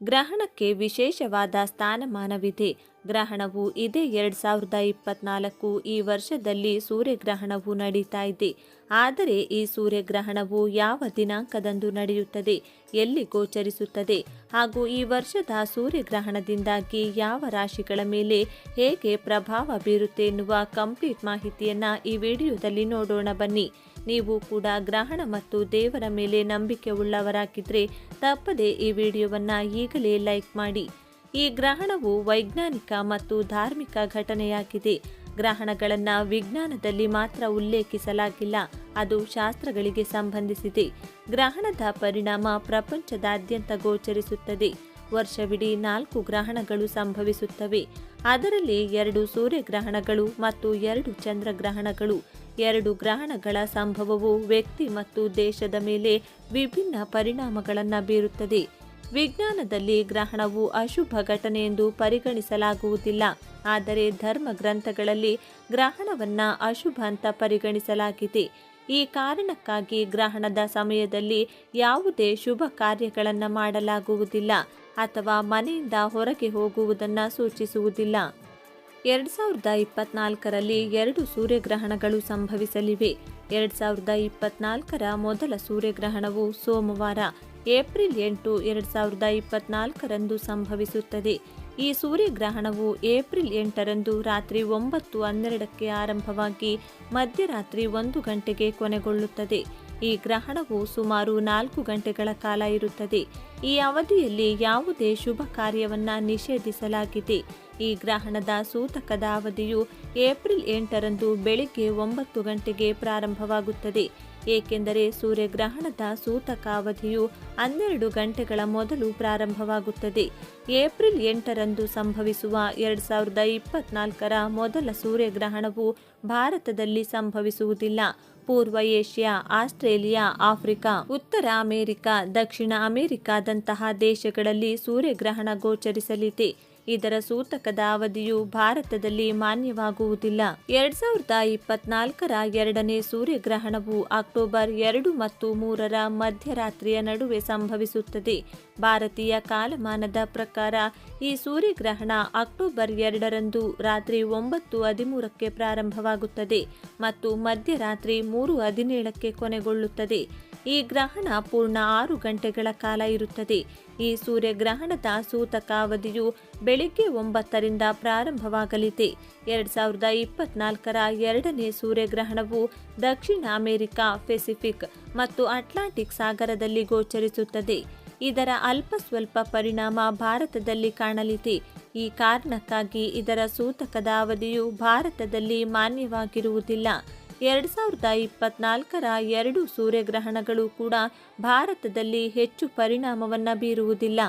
ಗ್ರಹಣಕ್ಕೆ ವಿಶೇಷವಾದ ಸ್ಥಾನಮಾನವಿದೆ. ಗ್ರಹಣವು ಇದೇ ಎರಡು ಸಾವಿರದ ಇಪ್ಪತ್ನಾಲ್ಕು ಈ ವರ್ಷದಲ್ಲಿ ಸೂರ್ಯಗ್ರಹಣವು ನಡೀತಾ ಇದೆ. ಆದರೆ ಈ ಸೂರ್ಯಗ್ರಹಣವು ಯಾವ ದಿನಾಂಕದಂದು ನಡೆಯುತ್ತದೆ, ಎಲ್ಲಿ ಗೋಚರಿಸುತ್ತದೆ ಹಾಗೂ ಈ ವರ್ಷದ ಸೂರ್ಯಗ್ರಹಣದಿಂದಾಗಿ ಯಾವ ರಾಶಿಗಳ ಮೇಲೆ ಹೇಗೆ ಪ್ರಭಾವ ಬೀರುತ್ತೆ ಎನ್ನುವ ಕಂಪ್ಲೀಟ್ ಮಾಹಿತಿಯನ್ನು ಈ ವಿಡಿಯೋದಲ್ಲಿ ನೋಡೋಣ ಬನ್ನಿ. ನೀವು ಕೂಡ ಗ್ರಹಣ ಮತ್ತು ದೇವರ ಮೇಲೆ ನಂಬಿಕೆ ಉಳ್ಳವರಾಗಿದ್ದರೆ ತಪ್ಪದೆ ಈ ವಿಡಿಯೋವನ್ನು ಈಗಲೇ ಲೈಕ್ ಮಾಡಿ. ಈ ಗ್ರಹಣವು ವೈಜ್ಞಾನಿಕ ಮತ್ತು ಧಾರ್ಮಿಕ ಘಟನೆಯಾಗಿದೆ. ಗ್ರಹಣಗಳನ್ನು ವಿಜ್ಞಾನದಲ್ಲಿ ಮಾತ್ರ ಉಲ್ಲೇಖಿಸಲಾಗಿಲ್ಲ, ಅದು ಶಾಸ್ತ್ರಗಳಿಗೆ ಸಂಬಂಧಿಸಿದೆ. ಗ್ರಹಣದ ಪರಿಣಾಮ ಪ್ರಪಂಚದಾದ್ಯಂತ ಗೋಚರಿಸುತ್ತದೆ. ವರ್ಷವಿಡೀ ನಾಲ್ಕು ಗ್ರಹಣಗಳು ಸಂಭವಿಸುತ್ತವೆ. ಅದರಲ್ಲಿ ಎರಡು ಸೂರ್ಯಗ್ರಹಣಗಳು ಮತ್ತು ಎರಡು ಚಂದ್ರಗ್ರಹಣಗಳು. ಎರಡು ಗ್ರಹಣಗಳ ಸಂಭವವು ವ್ಯಕ್ತಿ ಮತ್ತು ದೇಶದ ಮೇಲೆ ವಿಭಿನ್ನ ಪರಿಣಾಮಗಳನ್ನು ಬೀರುತ್ತದೆ. ವಿಜ್ಞಾನದಲ್ಲಿ ಗ್ರಹಣವು ಅಶುಭ ಘಟನೆ ಎಂದು ಪರಿಗಣಿಸಲಾಗುವುದಿಲ್ಲ. ಆದರೆ ಧರ್ಮ ಗ್ರಂಥಗಳಲ್ಲಿ ಗ್ರಹಣವನ್ನು ಅಶುಭ ಅಂತ ಪರಿಗಣಿಸಲಾಗಿದೆ. ಈ ಕಾರಣಕ್ಕಾಗಿ ಗ್ರಹಣದ ಸಮಯದಲ್ಲಿ ಯಾವುದೇ ಶುಭ ಕಾರ್ಯಗಳನ್ನು ಮಾಡಲಾಗುವುದಿಲ್ಲ ಅಥವಾ ಮನೆಯಿಂದ ಹೊರಗೆ ಹೋಗುವುದನ್ನು ಸೂಚಿಸುವುದಿಲ್ಲ. ಎರಡು ಸಾವಿರದ ಇಪ್ಪತ್ನಾಲ್ಕರಲ್ಲಿ ಎರಡು ಸೂರ್ಯಗ್ರಹಣಗಳು ಸಂಭವಿಸಲಿವೆ. ಎರಡು ಸಾವಿರದ ಇಪ್ಪತ್ನಾಲ್ಕರ ಮೊದಲ ಸೂರ್ಯಗ್ರಹಣವು ಸೋಮವಾರ, ಏಪ್ರಿಲ್ ಎಂಟು ಎರಡು ಸಾವಿರದ ಇಪ್ಪತ್ನಾಲ್ಕರಂದು ಸಂಭವಿಸುತ್ತದೆ. ಈ ಸೂರ್ಯಗ್ರಹಣವು ಏಪ್ರಿಲ್ ಎಂಟರಂದು ರಾತ್ರಿ ಒಂಬತ್ತು ಹನ್ನೆರಡಕ್ಕೆ ಆರಂಭವಾಗಿ ಮಧ್ಯರಾತ್ರಿ ಒಂದು ಗಂಟೆಗೆ ಕೊನೆಗೊಳ್ಳುತ್ತದೆ. ಈ ಗ್ರಹಣವು ಸುಮಾರು ನಾಲ್ಕು ಗಂಟೆಗಳ ಕಾಲ ಇರುತ್ತದೆ. ಈ ಅವಧಿಯಲ್ಲಿ ಯಾವುದೇ ಶುಭ ಕಾರ್ಯವನ್ನು ನಿಷೇಧಿಸಲಾಗಿದೆ. ಈ ಗ್ರಹಣದ ಸೂತಕದ ಅವಧಿಯು ಏಪ್ರಿಲ್ ಎಂಟರಂದು ಬೆಳಿಗ್ಗೆ ಒಂಬತ್ತು ಗಂಟೆಗೆ ಪ್ರಾರಂಭವಾಗುತ್ತದೆ. ಏಕೆಂದರೆ ಸೂರ್ಯಗ್ರಹಣದ ಸೂತಕ ಅವಧಿಯು ಹನ್ನೆರಡು ಗಂಟೆಗಳ ಮೊದಲು ಪ್ರಾರಂಭವಾಗುತ್ತದೆ. ಏಪ್ರಿಲ್ ಎಂಟರಂದು ಸಂಭವಿಸುವ ಎರಡು ಸಾವಿರದ ಇಪ್ಪತ್ನಾಲ್ಕರ ಮೊದಲ ಸೂರ್ಯಗ್ರಹಣವು ಭಾರತದಲ್ಲಿ ಸಂಭವಿಸುವುದಿಲ್ಲ. ಪೂರ್ವ ಏಷ್ಯಾ, ಆಸ್ಟ್ರೇಲಿಯಾ, ಆಫ್ರಿಕಾ, ಉತ್ತರ ಅಮೆರಿಕ, ದಕ್ಷಿಣ ಅಮೆರಿಕಾದಂತಹ ದೇಶಗಳಲ್ಲಿ ಸೂರ್ಯಗ್ರಹಣ ಗೋಚರಿಸಲಿದೆ. ಇದರ ಸೂತಕದ ಅವಧಿಯು ಭಾರತದಲ್ಲಿ ಮಾನ್ಯವಾಗುವುದಿಲ್ಲ. ಎರಡ್ ಸಾವಿರದ ಇಪ್ಪತ್ನಾಲ್ಕರ ಎರಡನೇ ಸೂರ್ಯಗ್ರಹಣವು ಅಕ್ಟೋಬರ್ ಎರಡು ಮತ್ತು ಮೂರರ ಮಧ್ಯರಾತ್ರಿಯ ನಡುವೆ ಸಂಭವಿಸುತ್ತದೆ. ಭಾರತೀಯ ಕಾಲಮಾನದ ಪ್ರಕಾರ ಈ ಸೂರ್ಯಗ್ರಹಣ ಅಕ್ಟೋಬರ್ ಎರಡರಂದು ರಾತ್ರಿ ಒಂಬತ್ತು ಹದಿಮೂರಕ್ಕೆ ಪ್ರಾರಂಭವಾಗುತ್ತದೆ ಮತ್ತು ಮಧ್ಯರಾತ್ರಿ ಮೂರು ಹದಿನೇಳಕ್ಕೆ ಕೊನೆಗೊಳ್ಳುತ್ತದೆ. ಈ ಗ್ರಹಣ ಪೂರ್ಣ ಆರು ಗಂಟೆಗಳ ಕಾಲ ಇರುತ್ತದೆ. ಈ ಸೂರ್ಯಗ್ರಹಣದ ಸೂತಕ ಅವಧಿಯು ಬೆಳಿಗ್ಗೆ ಒಂಬತ್ತರಿಂದ ಪ್ರಾರಂಭವಾಗಲಿದೆ. ಎರಡ್ ಸಾವಿರದ ಇಪ್ಪತ್ನಾಲ್ಕರ ಎರಡನೇ ಸೂರ್ಯಗ್ರಹಣವು ದಕ್ಷಿಣ ಅಮೆರಿಕ, ಪೆಸಿಫಿಕ್ ಮತ್ತು ಅಟ್ಲಾಂಟಿಕ್ ಸಾಗರದಲ್ಲಿ ಗೋಚರಿಸುತ್ತದೆ. ಇದರ ಅಲ್ಪ ಸ್ವಲ್ಪ ಪರಿಣಾಮ ಭಾರತದಲ್ಲಿ ಕಾಣಲಿದೆ. ಈ ಕಾರಣಕ್ಕಾಗಿ ಇದರ ಸೂತಕದ ಅವಧಿಯು ಭಾರತದಲ್ಲಿ ಮಾನ್ಯವಾಗಿರುವುದಿಲ್ಲ. ಎರಡು ಸಾವಿರದ ಇಪ್ಪತ್ನಾಲ್ಕರ ಎರಡು ಸೂರ್ಯಗ್ರಹಣಗಳು ಕೂಡ ಭಾರತದಲ್ಲಿ ಹೆಚ್ಚು ಪರಿಣಾಮವನ್ನು ಬೀರುವುದಿಲ್ಲ.